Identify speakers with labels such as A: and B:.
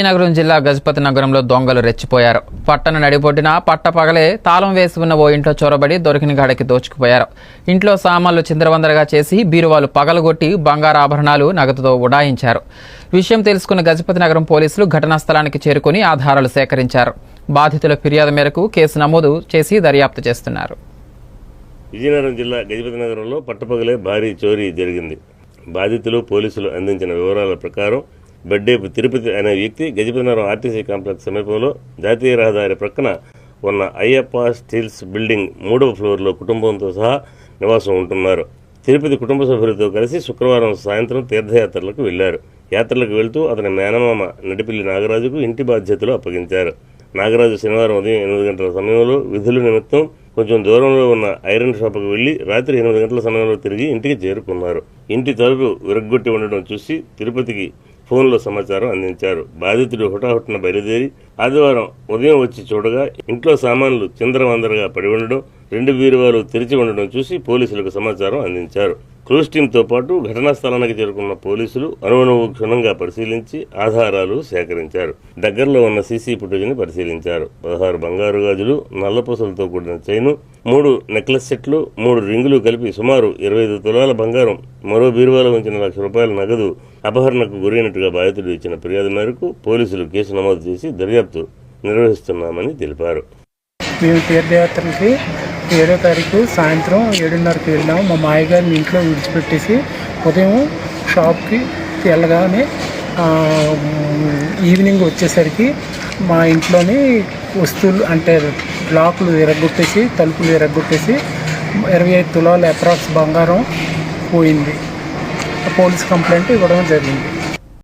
A: విజయనగరం జిల్లా గజపతి నగరంలో దొంగలు రెచ్చిపోయారు. పట్టణ నడిబొడ్డిన పట్టపగలే తాళం వేసి ఉన్న ఓ ఇంట్లో చొరబడి దొరికిన గాడికి దోచుకుపోయారు. ఇంట్లో సామాన్లు చిందరవందరగా చేసి బీరువాలు పగలగొట్టి బంగారు ఆభరణాలు నగదుతో ఉడాయించారు. విషయం తెలుసుకున్న గజపతి నగరం పోలీసులు ఘటనా స్థలానికి చేరుకుని ఆధారాలు సేకరించారు. బాధితుల ఫిర్యాదు మేరకు కేసు నమోదు చేసి దర్యాప్తు చేస్తున్నారు.
B: విజయనగరం జిల్లా గజపతి నగరంలో పట్టపగలే భారీ చోరీ జరిగింది. బాధితులు పోలీసులు అందించిన వివరాల ప్రకారం బడ్డేపు తిరుపతి అనే వ్యక్తి గజపతి నగరం ఆర్టీసీ కాంప్లెక్స్ సమీపంలో జాతీయ రహదారి ప్రక్కన ఉన్న అయ్యప్ప స్టీల్స్ బిల్డింగ్ మూడవ ఫ్లోర్లో కుటుంబంతో సహా నివాసం ఉంటున్నారు. తిరుపతి కుటుంబ సభ్యులతో కలిసి శుక్రవారం సాయంత్రం తీర్థయాత్రలకు వెళ్ళారు యాత్రలకు వెళ్తూ అతని మేనమామ నడిపిల్లి నాగరాజుకు ఇంటి బాధ్యతలు అప్పగించారు. నాగరాజు శనివారం ఉదయం ఎనిమిది గంటల సమయంలో విధుల నిమిత్తం కొంచెం దూరంలో ఉన్న ఐరన్ షాపుకు వెళ్ళి రాత్రి ఎనిమిది గంటల సమయంలో తిరిగి ఇంటికి చేరుకున్నారు. ఇంటి తలుపు విరగ్గొట్టి ఉండడం చూసి తిరుపతికి ఫోన్లో సమాచారం అందించారు. బాధితుడు హుటాహుటిన బయలుదేరి ఆదివారం ఉదయం వచ్చి చూడగా ఇంట్లో సామాన్లు చిందరవందరగా పడి ఉండడం రెండు బీరువాలు తెరిచి ఉండడం చూసి పోలీసులకు సమాచారం అందించారు. క్రూజ్ టీంతో పాటు ఘటనా స్థలానికి చేరుకున్న పోలీసులు అనువనువు క్షుణ్ణంగా పరిశీలించి ఆధారాలు సేకరించారు. దగ్గరలో ఉన్న సీసీ ఫుటేజ్ని పరిశీలించారు. పదహారు బంగారు గాజులు నల్లపూసలతో కూడిన చైను మూడు నెక్లెస్ సెట్లు మూడు రింగులు కలిపి సుమారు ఇరవై ఐదు తులాల బంగారం మరో బీరువాలో ఉంచిన లక్ష రూపాయల నగదు అపహరణకు గురైనట్టుగా బాధితుడు ఇచ్చిన ఫిర్యాదు మేరకు పోలీసులు కేసు నమోదు చేసి దర్యాప్తు నిర్వహిస్తున్నామని తెలిపారు.
C: మేము ఏడో తారీఖు సాయంత్రం ఏడున్నరకి వెళ్ళాము మా మాయగారిని ఇంట్లో విడిచిపెట్టేసి ఉదయం షాప్కి వెళ్ళగానే ఈవినింగ్ వచ్చేసరికి మా ఇంట్లోని వస్తువులు అంటే బ్లాకులు ఎరగొట్టేసి తలుపులు ఎరగొట్టేసి ఇరవై ఐదు తులాల అప్రాక్స్ బంగారం పోయింది. పోలీస్ కంప్లైంట్ ఇవ్వడం జరిగింది.